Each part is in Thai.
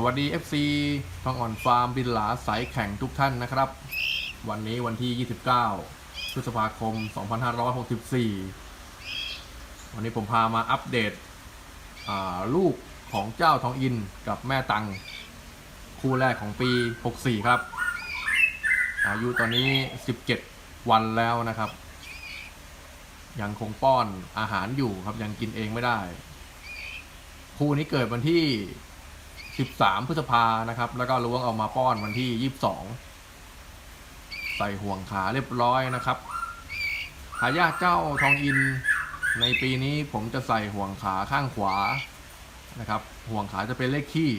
สวัสดี FC ทองอ่อนฟาร์มบินหลาสายแข่งทุกท่านนะครับ วันนี้วันที่ 29 พฤษภาคม 2564 วันนี้ผมพามาอัปเดตลูกของเจ้าทองอินกับแม่ตัง คู่แรกของปี 64 ครับ อายุตอนนี้ 17 วันแล้วนะครับ ยังคงป้อนอาหารอยู่ครับยังกินเองไม่ได้ คู่นี้เกิดวันที่ 13 พฤษภานะครับ แล้วก็ล้วงเอามาป้อนวันที่ 22 ใส่ห่วงขาเรียบร้อยนะครับหายาทเจ้าทองอินในปีนี้ผมจะใส่ห่วงขาข้างขวานะครับ ห่วงขาจะเป็นเลขขี้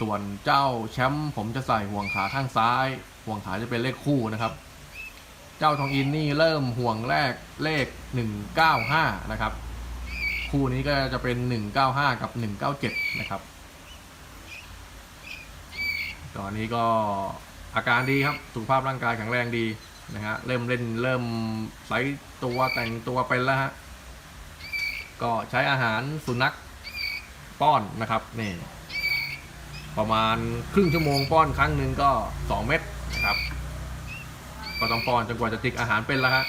ส่วนเจ้าแชมป์ผมจะใส่ห่วงขาข้างซ้าย ห่วงขาจะเป็นเลขคู่นะครับ เจ้าทองอินนี่เริ่มห่วงแรกเลข 195 นะครับ คู่นี้ก็จะเป็น 195 กับ 197 นะครับ ตอนนี้ก็อาการดีครับ สุขภาพร่างกายแข็งแรงดีนะฮะ เริ่มเล่นเริ่มไซส์ตัวแต่งตัวเป็นแล้วฮะ ก็ใช้อาหารสุนัขป้อนนะครับนี่ประมาณครึ่งชั่วโมงป้อนครั้งหนึ่งก็ 2 เม็ดนะครับ ก็ต้องป้อนจนกว่าจะติดอาหารเป็นแล้วฮะ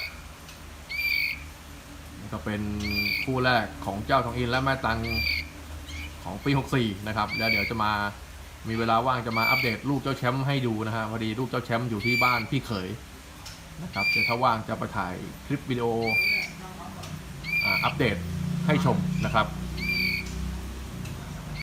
นี่ก็เป็นคู่แรกของเจ้าทองอินและแม่ตังของปี 64 นะครับ แล้วเดี๋ยวจะมา มีเวลาว่างจะมาอัปเดตลูกเจ้าแชมป์ให้ดูนะฮะพอดีลูกเจ้าแชมป์อยู่ที่บ้านพี่เขยนะครับเดี๋ยวถ้าว่างจะไปถ่ายคลิปวิดีโออัปเดตให้ชมนะครับ